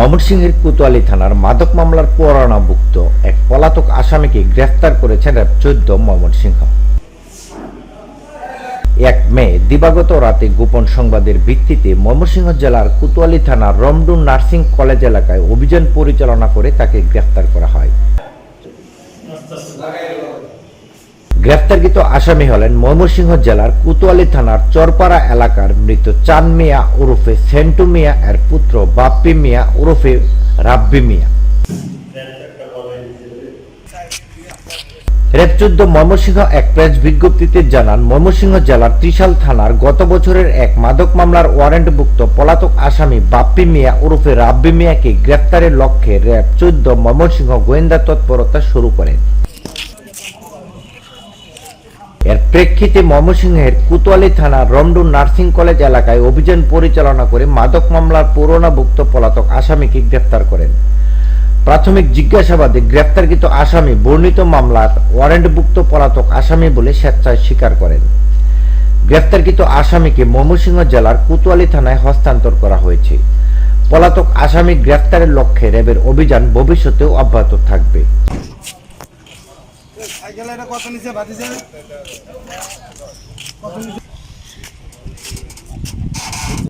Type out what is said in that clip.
ময়মনসিংহের কোতোয়ালি থানার মাদক মামলার পুরাণাভুক্ত এক পলাতক আসামিকে গ্রেফতার করেছেন র্যাব চোদ্দ ময়মনসিংহ। এক মে দিবাগত রাতে গোপন সংবাদের ভিত্তিতে ময়মনসিংহ জেলার কোতোয়ালি থানার রমডুন নার্সিং কলেজ এলাকায় অভিযান পরিচালনা করে তাকে গ্রেফতার করা হয়। গ্রেফতারকৃত আসামি হলেন ময়মনসিংহ জেলার কোতোয়ালি থানার চরপাড়া এলাকার মৃত চান মিয়া ওরফে সেন্টু মিয়া এর পুত্র বাপ্পি মিয়া ওরফে রাব্বি মিয়া। চোদ্দ ময়মনসিংহ এক প্রেস বিজ্ঞপ্তিতে জানান, ময়মনসিংহ জেলার ত্রিশাল থানার গত বছরের এক মাদক মামলার ওয়ারেন্টভুক্ত পলাতক আসামি বাপ্পি মিয়া ওরফে রাব্বি মিয়াকে গ্রেফতারের লক্ষ্যে র্যাব চোদ্দ ময়মনসিংহ গোয়েন্দা তৎপরতা শুরু করেন। এর প্রেক্ষিতে ময়মনসিংহের কোতোয়ালি থানার রমডুন নার্সিং কলেজ এলাকায় অভিযান পরিচালনা করে মাদক মামলার পুরোনাভুক্ত পলাতক আসামিকে গ্রেফতার করেন। প্রাথমিক জিজ্ঞাসাবাদে গ্রেফতারকৃত আসামি বর্ণিত মামলার ওয়ারেন্টভুক্ত পলাতক আসামি বলে স্বেচ্ছায় স্বীকার করেন। গ্রেফতারকৃত আসামিকে ময়মনসিংহ জেলার কোতোয়ালি থানায় হস্তান্তর করা হয়েছে। পলাতক আসামি গ্রেফতারের লক্ষ্যে র্যাবের অভিযান ভবিষ্যতেও অব্যাহত থাকবে। সাইকেল এটা কত নিচে বাতিছে? কত